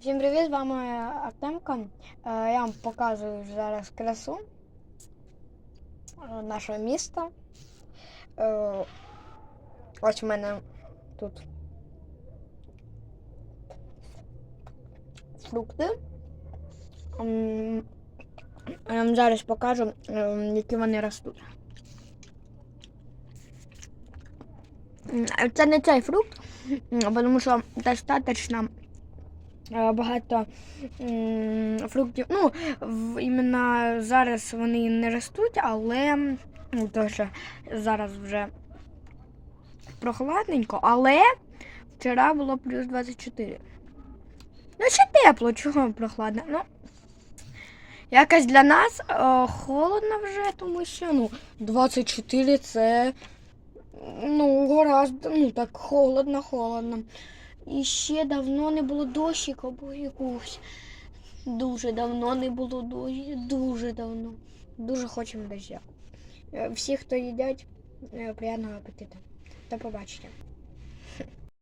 Всім привіт, з вами Артемка. Е, Я вам показую зараз красу е, нашого міста. Е, Ось у мене тут фрукти. Я вам зараз покажу, е, які вони ростуть. Це не цей фрукт, тому що достатньо багато фруктів. Ну, іменно зараз вони не ростуть, але ну, то, що зараз вже прохладненько, але вчора було плюс 24. Ну, ще тепло, чого прохладно. Ну, якось для нас е, холодно вже, тому що ну, 24 це ну, гораздо, ну так холодно, холодно. І ще давно не було дощика, або якогось. Дуже давно не було дощ, Дуже давно. Дуже хочемо дощя. Е, Всі, хто їдять, е, приємного апетиту. До побачення.